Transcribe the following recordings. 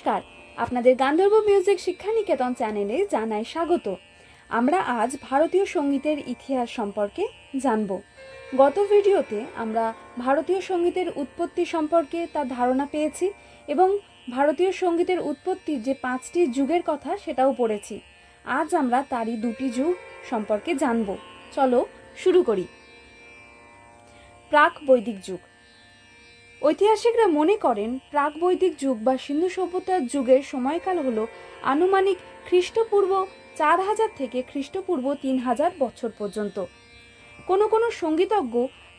নমস্কার। আপনাদের গান্ধর্ব মিউজিক শিক্ষানিকেতন চ্যানেলে জানাই স্বাগত। আমরা আজ ভারতীয় সঙ্গীতের ইতিহাস সম্পর্কে জানব। গত ভিডিওতে আমরা ভারতীয় সঙ্গীতের উৎপত্তি সম্পর্কে তার ধারণা পেয়েছি এবং ভারতীয় সঙ্গীতের উৎপত্তির যে পাঁচটি যুগের কথা সেটাও পড়েছি। আজ আমরা তারই দুটি যুগ সম্পর্কে জানব। চলো শুরু করি। প্রাক বৈদিক যুগ। ঐতিহাসিকরা মনে করেন প্রাক বৈদিক যুগ বা সিন্ধু সভ্যতার যুগের সময়কাল হল আনুমানিক খ্রিস্টপূর্ব চার হাজার থেকে খ্রিস্টপূর্ব তিন হাজার বছর পর্যন্ত। কোনো কোনো সঙ্গীতজ্ঞ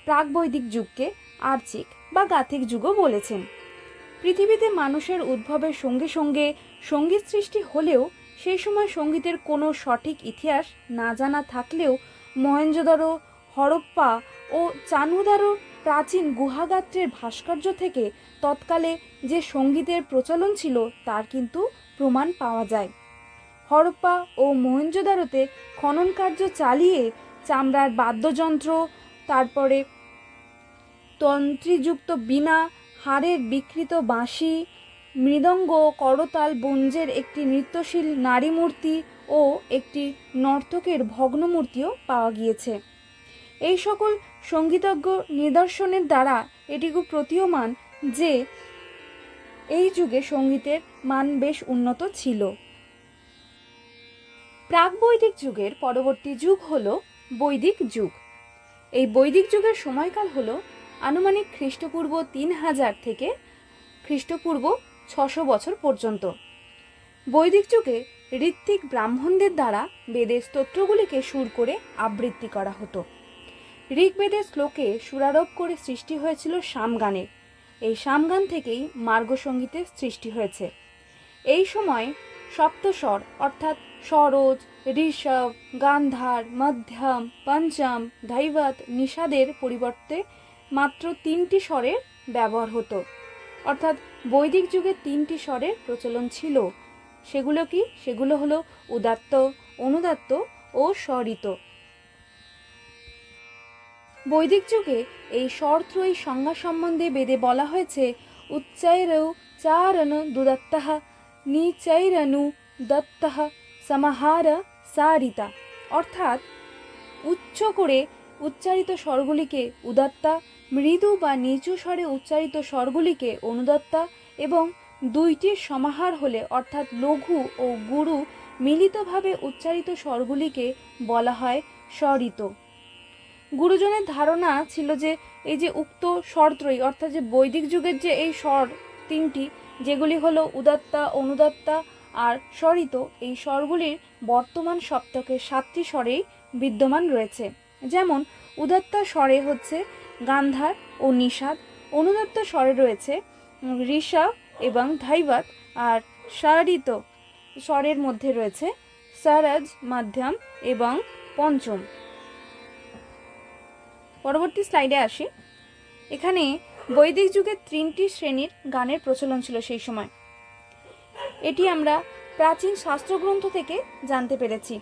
প্রাক বৈদিক যুগকে আর্চিক বা গাথিক যুগও বলেছেন। পৃথিবীতে মানুষের উদ্ভবের সঙ্গে সঙ্গে সংগীত সৃষ্টি হলেও সেই সময় সঙ্গীতের কোনো সঠিক ইতিহাস না জানা থাকলেও মহেঞ্জোদারো হরপ্পা ও চানুদারো প্রাচীন গুহাগাত্রের ভাস্কর্য থেকে তৎকালে যে সঙ্গীতের প্রচলন ছিল, তার কিন্তু প্রমাণ পাওয়া যায়। হরপ্পা ও মহেঞ্জোদারোতে খনন কার্য চালিয়ে চামড়ার বাদ্যযন্ত্র, তারপরে তন্ত্রীযুক্ত বীণা, হাড়ের বিকৃত বাঁশি, মৃদঙ্গ করতাল বঞ্জের একটি নৃত্যশীল নারী মূর্তি ও একটি নর্তকের ভগ্নমূর্তিও পাওয়া গিয়েছে। এই সকল সঙ্গীতজ্ঞ নিদর্শনের দ্বারা এটিকু প্রতীয়মান যে এই যুগে সঙ্গীতের মান বেশ উন্নত ছিল। প্রাক বৈদিক যুগের পরবর্তী যুগ হল বৈদিক যুগ। এই বৈদিক যুগের সময়কাল হল আনুমানিক খ্রিস্টপূর্ব তিন হাজার থেকে খ্রিস্টপূর্ব ছশো বছর পর্যন্ত। বৈদিক যুগে ঋত্বিক ব্রাহ্মণদের দ্বারা বেদের স্তোত্রগুলিকে সুর করে আবৃত্তি করা হতো। ঋগ্বেদের শ্লোকে সুরারোপ করে সৃষ্টি হয়েছিল সামগানের এই সামগান থেকেই মার্গসঙ্গীতের সৃষ্টি হয়েছে। এই সময় সপ্তস্বর, অর্থাৎ সরোজ, ঋষভ, গান্ধার, মধ্যম, পঞ্চম, ধৈবত, নিষাদের পরিবর্তে মাত্র তিনটি স্বরের ব্যবহার হতো। অর্থাৎ বৈদিক যুগে তিনটি স্বরের প্রচলন ছিল। সেগুলো কি? সেগুলো হলো উদাত্ত, অনুদাত্ত ও স্বরিত। বৈদিক যুগে এই স্বরত্রয়ী সংজ্ঞা সম্বন্ধে বেদে বলা হয়েছে উচ্চাইরৌ চারণ দুদত্তः নিচৈরনু দত্তः, সমাহার সারিতা। অর্থাৎ উচ্চ করে উচ্চারিত স্বরগুলিকে উদাত্তা, মৃদু বা নিচু স্বরে উচ্চারিত স্বরগুলিকে অনুদত্তা এবং দুইটির সমাহার হলে অর্থাৎ লঘু ও গুরু মিলিতভাবে উচ্চারিত স্বরগুলিকে বলা হয় স্বরিত। গুরুজনের ধারণা ছিল যে এই যে উক্ত স্বরত্রয়ী অর্থাৎ যে বৈদিক যুগের যে এই স্বর তিনটি, যেগুলি হলো উদাত্তা, অনুদাত্তা আর স্বরিত, এই স্বরগুলির বর্তমান সপ্তকের সাতটি স্বরেই বিদ্যমান রয়েছে। যেমন, উদাত্তা স্বরে হচ্ছে গান্ধার ও নিষাদ, অনুদাত্ত স্বরে রয়েছে ঋষভ এবং ধৈবত, আর সারিত স্বরের মধ্যে রয়েছে সারাজ, মাধ্যম এবং পঞ্চম। পরবর্তী স্লাইডে আসি। এখানে বৈদিক যুগে তিনটি শ্রেণির গানের প্রচলন ছিল সেই সময়। এটি আমরা প্রাচীন শাস্ত্রগ্রন্থ থেকে জানতে পেরেছি।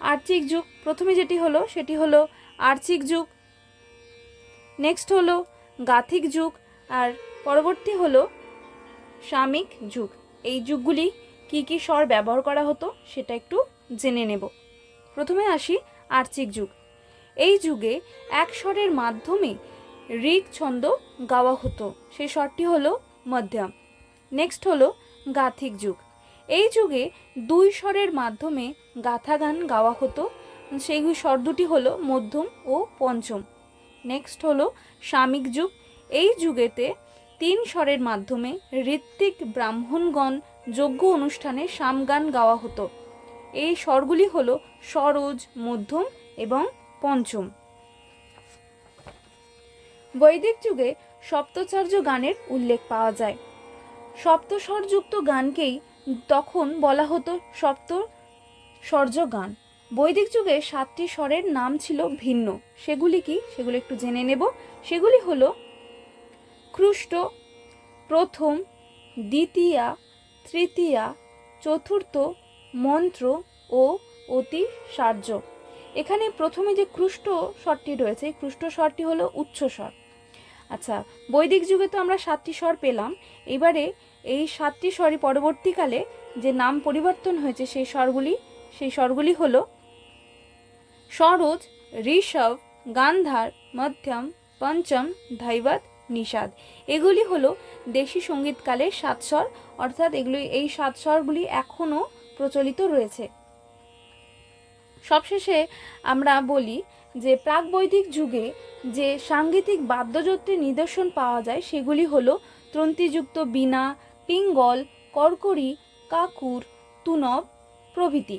আর্চিক যুগ, প্রথমে যেটি হলো সেটি হলো আর্চিক যুগ, নেক্সট হলো গাথিক যুগ, আর পরবর্তী হলো সামিক যুগ। এই যুগগুলি কি কি স্বর ব্যবহার করা হতো সেটা একটু জেনে নেব। প্রথমে আসি আর্চিক যুগ। এই যুগে এক স্বরের মাধ্যমে ঋগ ছন্দ গাওয়া হতো। সেই স্বরটি হলো মধ্যম। নেক্সট হলো গাথিক যুগ। এই যুগে দুই স্বরের মাধ্যমে গাথা গান গাওয়া হতো। সেই স্বর দুটি হলো মধ্যম ও পঞ্চম। নেক্সট হলো সামিক যুগ। এই যুগেতে তিন স্বরের মাধ্যমে ঋত্বিক ব্রাহ্মণগণ যজ্ঞ অনুষ্ঠানে সামগান গাওয়া হতো। এই স্বরগুলি হলো সরোজ, মধ্যম এবং পঞ্চম। বৈদিক যুগে সপ্তচার্য গানের উল্লেখ পাওয়া যায়। সপ্তস্বরযুক্ত গানকেই তখন বলা হতো সপ্ত স্বর্য গান। বৈদিক যুগে সাতটি স্বরের নাম ছিল ভিন্ন। সেগুলি কি? সেগুলো একটু জেনে নেব। সেগুলি হল খ্রুষ্ট প্রথম, দ্বিতীয়া, তৃতীয়া, চতুর্থ, মন্ত্র ও অতি সার্য এখানে প্রথমে যে ক্রুষ্ট স্বরটি রয়েছে, এই ক্রুষ্ট স্বরটি হলো উচ্চ স্বর। আচ্ছা বৈদিক যুগে তো আমরা সাতটি স্বর পেলাম। এবারে এই সাতটি স্বরই পরবর্তীকালে যে নাম পরিবর্তন হয়েছে সেই স্বরগুলি সেই স্বরগুলি হল সরোজ ঋষভ, গান্ধার, মধ্যম, পঞ্চম, ধৈবত, নিষাদ। এগুলি হলো দেশি সঙ্গীতকালের সাত স্বর, অর্থাৎ এগুলি, এই সাত স্বরগুলি এখনও প্রচলিত রয়েছে। সবশেষে আমরা বলি যে প্রাকবৈদিক যুগে যে সাংগীতিক বাদ্যযন্ত্রের নিদর্শন পাওয়া যায় সেগুলি হলো তন্ত্রীযুক্ত বীণা, পিঙ্গল কর্করি কাকুর, তুনব প্রভৃতি।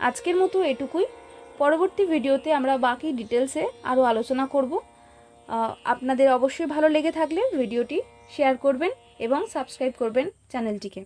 আজকের মতো এটুকুই। পরবর্তী ভিডিওতে আমরা বাকি ডিটেলসে আরও আলোচনা করব। আপনাদের অবশ্যই ভালো লেগে থাকলে ভিডিওটি শেয়ার করবেন এবং সাবস্ক্রাইব করবেন চ্যানেলটিকে।